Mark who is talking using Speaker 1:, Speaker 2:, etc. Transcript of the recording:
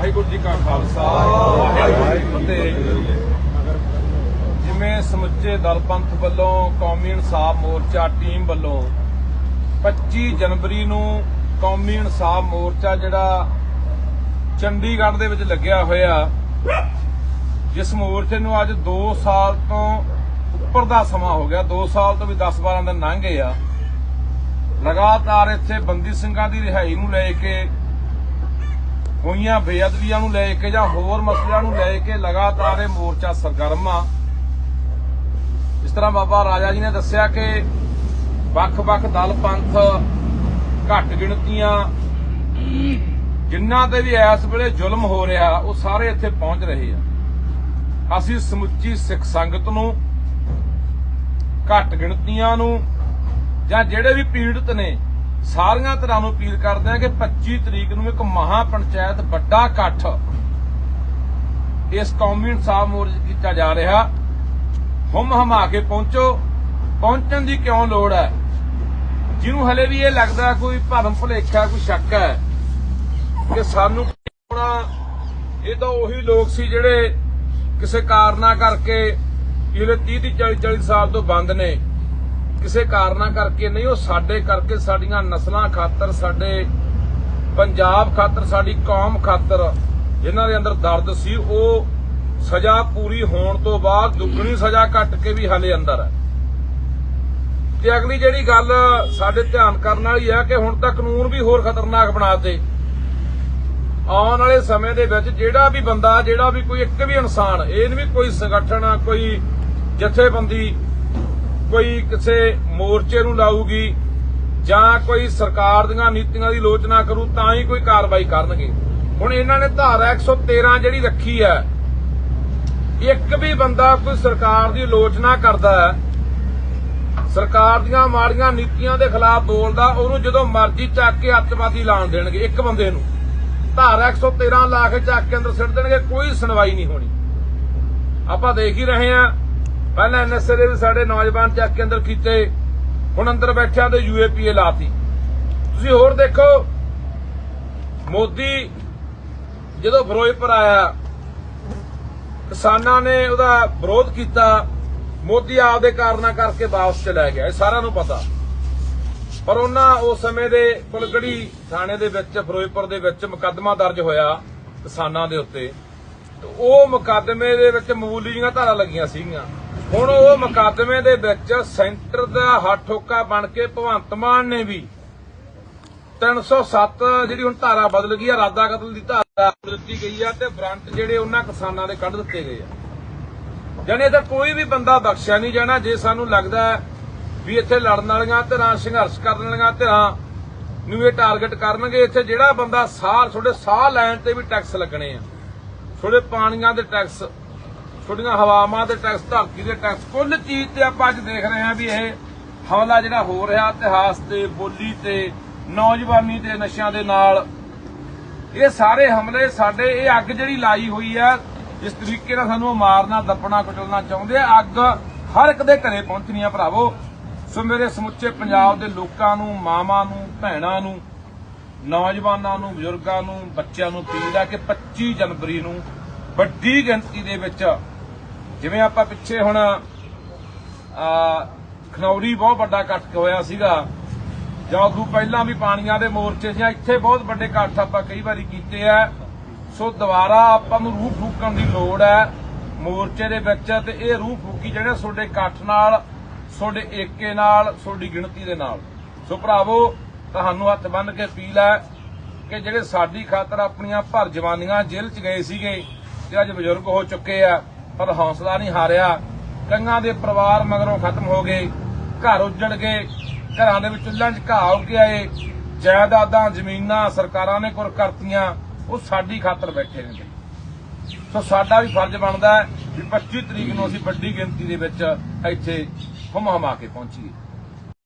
Speaker 1: ਵਾਹਿਗੁਰੂ ਜੀ ਕਾ ਖਾਲਸਾ, ਵਾਹਿਗੁਰੂ ਜੀ ਫਤਿਹ। ਜਿਵੇਂ ਸਮੁੱਚੇ ਦਲ ਪੰਥ ਵੱਲੋਂ ਕੌਮੀ ਇਨਸਾਫ ਮੋਰਚਾ ਟੀਮ ਵੱਲੋਂ 25 ਜਨਵਰੀ ਨੂੰ ਕੌਮੀ ਇਨਸਾਫ ਮੋਰਚਾ ਜਿਹੜਾ ਚੰਡੀਗੜ੍ਹ ਦੇ ਵਿੱਚ ਲੱਗਿਆ ਹੋਇਆ, ਜਿਸ ਮੋਰਚੇ ਨੂੰ ਅੱਜ 2 ਸਾਲ ਤੋਂ ਉੱਪਰ ਦਾ ਸਮਾਂ ਹੋ ਗਿਆ 2 ਸਾਲ ਤੋਂ ਵੀ 10-12 ਦਿਨ ਲੰਘ ਗਏ ਆ। ਲਗਾਤਾਰ ਇੱਥੇ ਬੰਦੀ ਸਿੰਘਾਂ ਦੀ ਰਿਹਾਈ ਨੂੰ ਲੈ ਕੇ ਹੋਈਆਂ ਬੇਅਦਬੀਆਂ ਨੂੰ ਲੈ ਕੇ ਜਾਂ ਹੋਰ ਮਸਲਿਆਂ ਨੂੰ ਲੈ ਕੇ ਲਗਾਤਾਰ ਇਹ ਮੋਰਚਾ ਸਰਗਰਮ ਆ। ਇਸ ਤਰ੍ਹਾਂ ਬਾਬਾ ਰਾਜਾ ਜੀ ਨੇ ਦੱਸਿਆ ਕਿ ਵੱਖ-ਵੱਖ ਦਲ ਪੰਥ ਘੱਟ ਗਿਣਤੀਆਂ, ਜਿਨ੍ਹਾਂ ਤੇ ਵੀ ਇਸ ਵੇਲੇ ਜ਼ੁਲਮ ਹੋ ਰਿਹਾ, ਉਹ ਸਾਰੇ ਇੱਥੇ ਪਹੁੰਚ ਰਹੇ ਆ। ਅਸੀਂ ਸਮੁੱਚੀ ਸਿੱਖ ਸੰਗਤ ਨੂੰ, ਘੱਟ ਗਿਣਤੀਆਂ ਨੂੰ ਜਾਂ ਜਿਹੜੇ ਵੀ ਪੀੜਤ ਨੇ ਸਾਰੀਆਂ ਤਰ੍ਹਾਂ ਨੂੰ ਅਪੀਲ ਕਰਦੇ ਆ ਕਿ 25 ਤਰੀਕ ਨੂੰ ਇੱਕ ਮਹਾ ਪੰਚਾਇਤ ਵੱਡਾ ਇਕੱਠ ਇਸ ਕੌਮੀ ਇਨਸਾਫ ਮੋਰਚੇ ਕੀਤਾ ਜਾ ਰਿਹਾ। ਹਮ ਹਮਾ ਕੇ ਪਹੁੰਚੋ। ਪਹੁੰਚਣ ਦੀ ਕਿਉਂ ਲੋੜ ਹੈ? ਜਿਹਨੂੰ ਹਲੇ ਵੀ ਇਹ ਲੱਗਦਾ ਕੋਈ ਭਰਮ ਭੁਲੇਖਾ, ਕੋਈ ਸ਼ੱਕ ਹੈ ਕਿ ਸਾਨੂੰ ਹੋਣਾ ਇਹ ਤਾਂ ਉਹੀ ਲੋਕ ਸੀ ਜਿਹੜੇ ਕਿਸੇ ਕਾਰਨਾ ਕਰਕੇ ਜਿਹੜੇ 30 30 40 40 ਸਾਲ ਤੋਂ ਬੰਦ ਨੇ। ਕਿਸੇ ਕਾਰਨਾਂ ਕਰਕੇ ਨਹੀਂ, ਉਹ ਸਾਡੇ ਕਰਕੇ ਸਾਡੀਆਂ ਨਸਲਾਂ ਖਾਤਰ, ਸਾਡੇ ਪੰਜਾਬ ਖਾਤਰ, ਸਾਡੀ ਕੌਮ ਖਾਤਰ ਜਿਨ੍ਹਾਂ ਦੇ ਅੰਦਰ ਦਰਦ ਸੀ, ਉਹ ਸਜ਼ਾ ਪੂਰੀ ਹੋਣ ਤੋਂ ਬਾਅਦ ਦੁੱਗਣੀ ਸਜ਼ਾ ਕੱਟ ਕੇ ਵੀ ਹਲੇ ਅੰਦਰ ਹੈ। ਤੇ ਅਗਲੀ ਜਿਹੜੀ ਗੱਲ ਸਾਡੇ ਧਿਆਨ ਕਰਨ ਵਾਲੀ ਹੈ ਕਿ ਹੁਣ ਤਾਂ ਕਾਨੂੰਨ ਵੀ ਹੋਰ ਖਤਰਨਾਕ ਬਣਾਤੇ। ਆਉਣ ਵਾਲੇ ਸਮੇਂ ਦੇ ਵਿੱਚ ਜਿਹੜਾ ਵੀ ਬੰਦਾ, ਜਿਹੜਾ ਵੀ ਕੋਈ ਇੱਕ ਵੀ ਇਨਸਾਨ, ਇਹ ਨਹੀਂ ਵੀ ਕੋਈ ਸੰਗਠਨ, ਕੋਈ ਜਥੇਬੰਦੀ ਕੋਈ ਕਿਸੇ ਮੋਰਚੇ ਨੂੰ ਲਾਊਗੀ ਜਾਂ ਕੋਈ ਸਰਕਾਰ ਦੀਆਂ ਨੀਤੀਆਂ ਦੀ ਆਲੋਚਨਾ ਕਰੂ, ਤਾਂ ਹੀ ਕੋਈ ਕਾਰਵਾਈ ਕਰਨਗੇ। ਹੁਣ ਇਹਨਾਂ ਨੇ ਧਾਰਾ 113 ਜਿਹੜੀ ਰੱਖੀ ਹੈ, ਇੱਕ ਵੀ ਬੰਦਾ ਕੋਈ ਸਰਕਾਰ ਦੀ ਆਲੋਚਨਾ ਕਰਦਾ ਹੈ, ਸਰਕਾਰ ਦੀਆਂ ਮਾੜੀਆਂ ਨੀਤੀਆਂ ਦੇ ਖਿਲਾਫ ਬੋਲਦਾ, ਉਹਨੂੰ ਜਦੋਂ ਮਰਜ਼ੀ ਚੱਕ ਕੇ ਅੱਤਵਾਦੀ ਲਾਣ ਦੇਣਗੇ, ਇੱਕ ਬੰਦੇ ਨੂੰ। ਧਾਰਾ 113 ਲਾ ਕੇ ਚੱਕ ਕੇ ਅੰਦਰ ਸਿੱਟ ਦੇਣਗੇ, ਕੋਈ ਸੁਣਵਾਈ ਨਹੀਂ ਹੋਣੀ। ਆਪਾਂ ਦੇਖ ਹੀ ਰਹੇ ਹਾਂ ਪਹਿਲਾਂ ਐਨਐਸਏ ਦੇ ਵੀ ਸਾਡੇ ਨੌਜਵਾਨ ਚੱਕ ਕੇ ਅੰਦਰ ਕੀਤੇ, ਹੁਣ ਅੰਦਰ ਬੈਠਿਆਂ ਦੇ ਯੂਏਪੀਏ ਲਾਤੀ। ਤੁਸੀਂ ਹੋਰ ਦੇਖੋ, ਮੋਦੀ ਜਦੋਂ ਫਿਰੋਜ਼ਪੁਰ ਆਇਆ, ਕਿਸਾਨਾਂ ਨੇ ਉਹਦਾ ਵਿਰੋਧ ਕੀਤਾ, ਮੋਦੀ ਆਪਦੇ ਕਾਰਨਾਂ ਕਰਕੇ ਵਾਪਸ ਚਲਾ ਗਿਆ, ਇਹ ਸਾਰਿਆਂ ਨੂੰ ਪਤਾ। ਪਰ ਉਹਨਾਂ ਉਸ ਸਮੇਂ ਦੇ ਕੁਲਗੜੀ ਥਾਣੇ ਦੇ ਵਿੱਚ, ਫਿਰੋਜ਼ਪੁਰ ਦੇ ਵਿੱਚ ਮੁਕੱਦਮਾ ਦਰਜ ਹੋਇਆ ਕਿਸਾਨਾਂ ਦੇ ਉੱਤੇ। ਤੇ ਉਹ ਮੁਕੱਦਮੇ ਦੇ ਵਿੱਚ ਮਾਮੂਲੀ ਜਿਹੀਆਂ ਧਾਰਾ ਲੱਗੀਆਂ ਸੀਗੀਆਂ। ਹੁਣ ਉਹ ਮੁਕੱਦਮੇ ਦੇ ਵਿੱਚ ਸੈਂਟਰ ਦਾ ਹੱਥ ਠੋਕਾ ਬਣ ਕੇ ਭਗਵੰਤ ਮਾਨ ਨੇ ਵੀ 307 ਜਿਹੜੀ ਹੁਣ ਧਾਰਾ ਬਦਲ ਗਈ ਆ ਰਾਦਾ ਕਤਲ ਦੀ ਧਾਰਾ ਬਦਲ ਦਿੱਤੀ ਗਈ ਆ ਤੇ ਫਰੰਟ ਜਿਹੜੇ ਉਹਨਾਂ ਕਿਸਾਨਾਂ ਦੇ ਕੱਢ ਦਿੱਤੇ ਗਏ ਆ। ਜਾਨੇ ਤਾਂ ਕੋਈ ਵੀ ਬੰਦਾ ਬਖਸ਼ਿਆ ਨਹੀਂ ਜਾਣਾ, ਜੇ ਸਾਨੂੰ ਲੱਗਦਾ ਵੀ ਇੱਥੇ ਲੜਨ ਵਾਲੀਆਂ ਧਿਰਾਂ ਸੰਘਰਸ਼ ਕਰਨ ਵਾਲੀਆਂ ਧਿਰਾਂ ਨੂੰ ਇਹ ਟਾਰਗੇਟ ਕਰਨਗੇ, ਇੱਥੇ ਜਿਹੜਾ ਬੰਦਾ ਸਾਹ ਤੁਹਾਡੇ ਸਾਹ ਲੈਣ ਤੇ ਵੀ ਟੈਕਸ ਲੱਗਣੇ ਆ। ਤੁਹਾਡੇ ਪਾਣੀਆਂ ਦੇ ਟੈਕਸ ਤੁਹਾਡੀਆਂ ਹਵਾਵਾਂ ਦੇ ਟੈਕਸ, ਧਰਤੀ ਦੇ ਟੈਕਸ, ਕੁੱਲ ਚੀਜ਼ ਤੇ ਆਪਾਂ ਅੱਜ ਦੇਖ ਰਹੇ ਹਾਂ ਵੀ ਇਹ ਹਮਲਾ ਜਿਹੜਾ ਹੋ ਰਿਹਾ, ਇਤਿਹਾਸ ਤੇ, ਬੋਲੀ ਤੇ, ਨੌਜਵਾਨੀ ਤੇ, ਨਸ਼ਿਆਂ ਦੇ ਨਾਲ। ਇਹ ਸਾਰੇ ਹਮਲੇ ਸਾਡੇ, ਇਹ ਅੱਗ ਜਿਹੜੀ ਲਾਈ ਹੋਈ ਆ, ਜਿਸ ਤਰੀਕੇ ਨਾਲ ਸਾਨੂੰ ਮਾਰਨਾ ਦੱਪਣਾ ਕੁਚਲਣਾ ਚਾਹੁੰਦੇ ਆ, ਅੱਗ ਹਰ ਇੱਕ ਦੇ ਘਰੇ ਪਹੁੰਚਣੀ ਆ ਭਰਾਵੋ। ਸੋ ਮੇਰੇ ਸਮੁੱਚੇ ਪੰਜਾਬ ਦੇ ਲੋਕਾਂ ਨੂੰ, ਮਾਵਾਂ ਨੂੰ, ਭੈਣਾਂ ਨੂੰ, ਨੌਜਵਾਨਾਂ ਨੂੰ, ਬਜ਼ੁਰਗਾਂ ਨੂੰ, ਬੱਚਿਆਂ ਨੂੰ ਅਪੀਲ ਹੈ ਕਿ 25 ਜਨਵਰੀ ਨੂੰ ਵੱਡੀ ਗਿਣਤੀ ਦੇ ਵਿੱਚ ਜਿਵੇਂ ਆਪਾਂ ਪਿੱਛੇ ਹੁਣ, ਆ, ਖਨੌਰੀ ਬਹੁਤ ਵੱਡਾ ਇਕੱਠ ਹੋਇਆ ਸੀਗਾ। ਜਾਂ ਉਦੋਂ ਪਹਿਲਾਂ ਵੀ ਪਾਣੀਆਂ ਦੇ ਮੋਰਚੇ ਸੀ ਇੱਥੇ ਬਹੁਤ ਵੱਡੇ ਇਕੱਠ ਆਪਾਂ ਕਈ ਵਾਰੀ ਕੀਤੇ ਆ। ਸੋ ਦੁਬਾਰਾ ਆਪਾਂ ਨੂੰ ਰੂਹ ਫੂਕਣ ਦੀ ਲੋੜ ਹੈ ਮੋਰਚੇ ਦੇ ਵਿੱਚ ਤੇ ਇਹ ਰੂਹ ਫੂਕੀ ਜਿਹੜੇ ਤੁਹਾਡੇ ਇਕੱਠ ਨਾਲ, ਤੁਹਾਡੇ ਏਕੇ ਨਾਲ, ਤੁਹਾਡੀ ਗਿਣਤੀ ਦੇ ਨਾਲ। ਸੋ ਭਰਾਵੋ, ਤੁਹਾਨੂੰ ਹੱਥ ਬੰਨ ਕੇ ਅਪੀਲ ਹੈ ਕਿ ਜਿਹੜੇ ਸਾਡੀ ਖਾਤਰ ਆਪਣੀਆਂ ਭਰ ਜਵਾਨੀਆਂ ਜੇਲ੍ਹ 'ਚ ਗਏ ਸੀਗੇ ਤੇ ਅੱਜ ਬਜ਼ੁਰਗ ਹੋ ਚੁੱਕੇ ਆ ਪਰ ਹੌਸਲਾ ਨਹੀਂ ਹਾਰਿਆ। ਕਈਆਂ ਦੇ ਪਰਿਵਾਰ ਮਗਰੋਂ ਖਤਮ ਹੋ ਗਏ। ਘਰ ਉੱਜੜ ਗਏ। ਘਰਾਂ ਦੇ ਵਿੱਚ ਚੁੱਲ੍ਹਾਂ 'ਚ ਘਾਹ ਉੱਗ ਆਏ। ਜਾਇਦਾਦਾਂ, ਜ਼ਮੀਨਾਂ ਸਰਕਾਰਾਂ ਨੇ ਕੁਰ ਕਰਤੀਆਂ। ਉਹ ਸਾਡੀ ਖਾਤਰ ਬੈਠੇ ਨੇ ਸੋ ਸਾਡਾ ਵੀ ਫਰਜ਼ ਬਣਦਾ ਹੈ ਵੀ 25 ਤਰੀਕ ਨੂੰ ਅਸੀਂ ਵੱਡੀ ਗਿਣਤੀ ਦੇ ਵਿੱਚ ਇੱਥੇ ਹਮ ਹਮਾ ਕੇ ਪਹੁੰਚੀਏ।